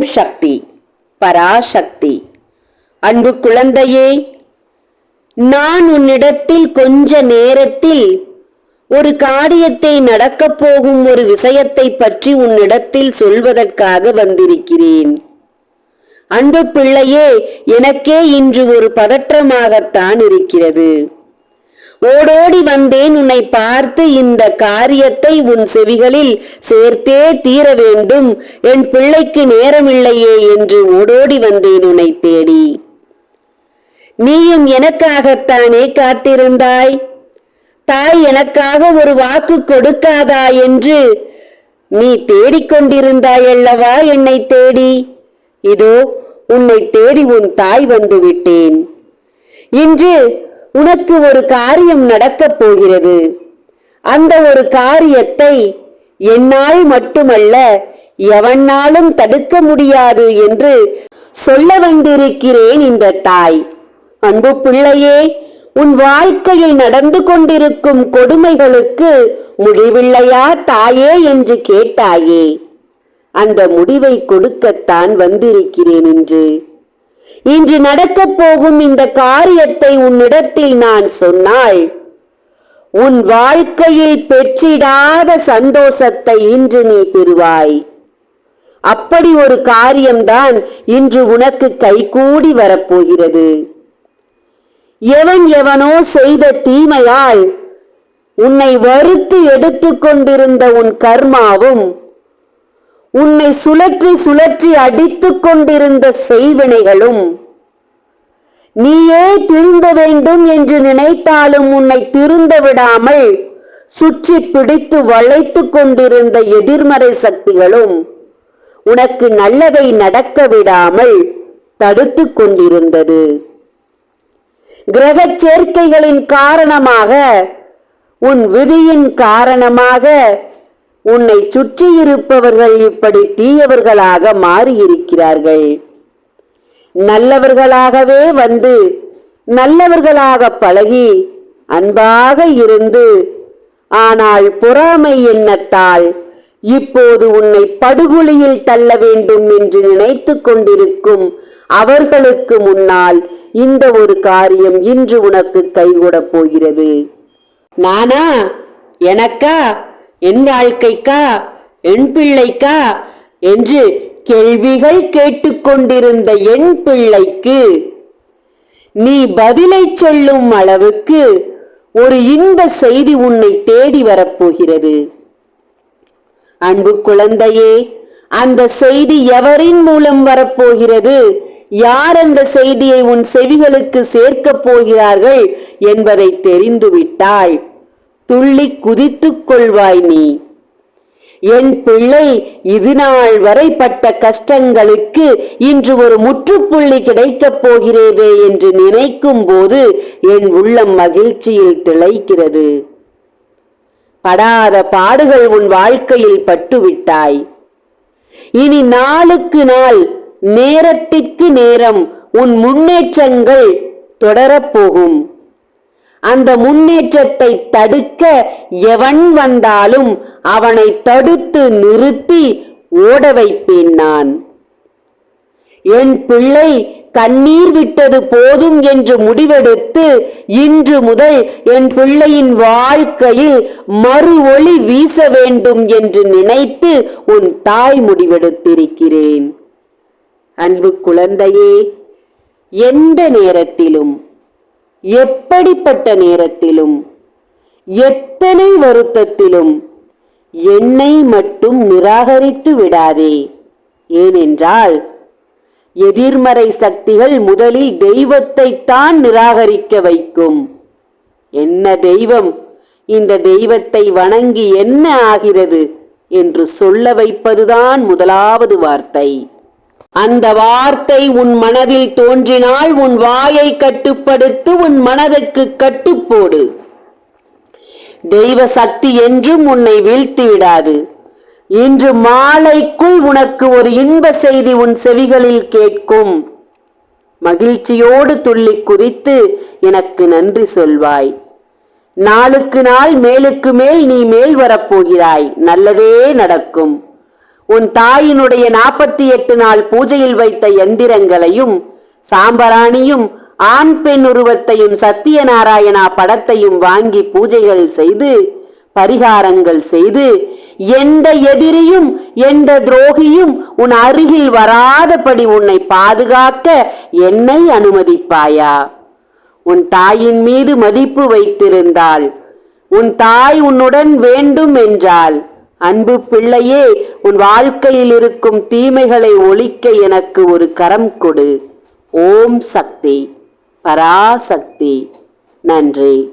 ஓம் சக்தி பராசக்தி. அன்பு குழந்தையே நான் உன்னிடத்தில் கொஞ்ச நேரத்தில் ஒரு காரியத்தை நடக்கப் போகும் ஒரு விஷயத்தை பற்றி உன்னிடத்தில் சொல்வதற்காக வந்திருக்கிறேன். அன்பு பிள்ளையே எனக்கே இன்று ஒரு பதற்றமாகத்தான் இருக்கிறது. ஓடோடி வந்தேன் உன்னை பார்த்து இந்த காரியத்தை உன் செவிகளில் சேர்த்தே தீர வேண்டும். என் பிள்ளைக்கு நேரமில்லையே என்று ஓடோடி வந்தேன் உன்னை தேடி. நீயும் எனக்காகத்தானே காத்திருந்தாய்? தாய் எனக்காக ஒரு வாக்கு கொடுக்காதா என்று நீ தேடிக்கொண்டிருந்தாய் அல்லவா என்னை தேடி? இதோ உன்னை தேடி உன் தாய் வந்து விட்டேன் இன்று உனக்கு ஒரு காரியம் நடக்கப் போகிறது. அந்த ஒரு காரியத்தை என்னால் மட்டுமல்ல எவனாலும் தடுக்க முடியாது என்று சொல்ல வந்திருக்கிறேன் இந்த தாய். அன்பு பிள்ளையே உன் வாழ்க்கையில் நடந்து கொண்டிருக்கும் கொடுமைகளுக்கு முடிவில்லையா தாயே என்று கேட்டாயே. அந்த முடிவை கொடுக்கத்தான் வந்திருக்கிறேன் என்று இன்று நடக்கப் போகும் இந்த காரியத்தை உன்னிடத்தில் நான் சொன்னால் உன் வாழ்க்கையில் பெற்றிடாத சந்தோஷத்தை இன்று நீ பெறுவாய். அப்படி ஒரு காரியம்தான் இன்று உனக்கு கைகூடி வரப்போகிறது. எவன் எவனோ செய்த தீமையால் உன்னை வறுத்து எடுத்துக்கொண்டிருந்த உன் கர்மாவும் உன்னை சுழற்றி சுழற்றி அடித்துக் கொண்டிருந்த செய்வினைகளும் நீயே திருந்த வேண்டும் என்று நினைத்தாலும் உன்னை திருந்த விடாமல் சுற்றி பிடித்து வளைத்துக் கொண்டிருந்த எதிர்மறை சக்திகளும் உனக்கு நல்லதை நடக்க விடாமல் தடுத்துக் கொண்டிருந்தது. கிரகச் சேர்க்கைகளின் காரணமாக உன் விதியின் காரணமாக உன்னை சுற்றியிருப்பவர்கள் இப்படி தீயவர்களாக மாறியிருக்கிறார்கள். நல்லவர்களாகவே வந்து நல்லவர்களாக பழகி அன்பாக இருந்து ஆனால் பொறாமை எண்ணத்தால் இப்போது உன்னை படுகொலியில் தள்ள வேண்டும் என்று நினைத்து கொண்டிருக்கும் அவர்களுக்கு முன்னால் இந்த ஒரு காரியம் இன்று உனக்கு கைகூடப் போகிறது. நானா? எனக்கா? என் வாழ்க்கைக்கா? என் பிள்ளைக்கா? என்று கேள்விகள் கேட்டுக்கொண்டிருந்த என் பிள்ளைக்கு. நீ பதிலை சொல்லும் அளவுக்கு ஒரு இன்ப செய்தி உன்னை தேடி வரப்போகிறது. அன்பு குழந்தையே அந்த செய்தி எவரின் மூலம் வரப்போகிறது? யார் அந்த செய்தியை உன் செவிகளுக்கு சேர்க்கப் போகிறார்கள் என்பதை தெரிந்துவிட்டாள் துள்ளி குதித்துக் கொள்வாய் நீ. என் பிள்ளை இது நாள் வரை பட்ட கஷ்டங்களுக்கு இன்று ஒரு முற்றுப்புள்ளி கிடைக்கப் போகிறதே என்று நினைக்கும் போது என் உள்ளம் மகிழ்ச்சியில் திளைக்கிறது. படாத பாடுகள் உன் வாழ்க்கையில் பட்டுவிட்டாய். இனி நாளுக்கு நாள் நேரத்திற்கு நேரம் உன் முன்னேற்றங்கள் தொடரப்போகும் அந்த முன்னேற்றத்தை தடுக்க எவன் வந்தாலும் அவனை தடுத்து நிறுத்தி ஓட வைப்பேன் நான். என் பிள்ளை கண்ணீர் விட்டது போதும் என்று முடிவெடுத்து இன்று முதல் என் பிள்ளையின் வாழ்க்கையில் மறு ஒளி வீச வேண்டும் என்று நினைத்து உன் தாய் முடிவெடுத்திருக்கிறேன். அன்பு குழந்தையே எந்த நேரத்திலும் எப்படிப்பட்ட நேரத்திலும் எத்தனை வருத்தத்திலும் என்னை மட்டும் நிராகரித்து விடாதே. ஏனென்றால் எதிர்மறை சக்திகள் முதலில் தெய்வத்தை தான் நிராகரிக்க வைக்கும். என்ன தெய்வம்? இந்த தெய்வத்தை வணங்கி என்ன ஆகிறது? என்று சொல்ல வைப்பதுதான் முதலாவது வார்த்தை. அந்த வார்த்தை உன் மனதில் தோன்றினால் உன் வாயை கட்டுப்படுத்து உன் மனதுக்கு கட்டுப்போடு. தெய்வ சக்தி என்றும் உன்னை வீழ்த்தி விடாது இன்று மாலைக்குள் உனக்கு ஒரு இன்ப செய்தி உன் செவிகளில் கேட்கும். மகிழ்ச்சியோடு துள்ளி குதித்து எனக்கு நன்றி சொல்வாய். நாளுக்கு நாள் மேலுக்கு மேல் நீ மேல் வரப்போகிறாய். நல்லதே நடக்கும். உன் தாயினுடைய நாற்பத்தி எட்டு நாள் பூஜையில் வைத்த எந்திரங்களையும் சாம்பராணியும் ஆண் பெண் உருவத்தையும் சத்தியநாராயணா படத்தையும் வாங்கி பூஜைகள் செய்து பரிகாரங்கள் செய்து எந்த எதிரியும் எந்த துரோகியும் உன் அருகில் வராதபடி உன்னை பாதுகாக்க என்னை அனுமதிப்பாயா? உன் தாயின் மீது மதிப்பு வைத்திருந்தால் உன் தாய் உன்னுடன் வேண்டும் என்றால் அன்பு பிள்ளையே உன் வாழ்க்கையில் இருக்கும் தீமைகளை ஒழிக்க எனக்கு ஒரு கரம் கொடு. ஓம் சக்தி. பராசக்தி. நன்றி.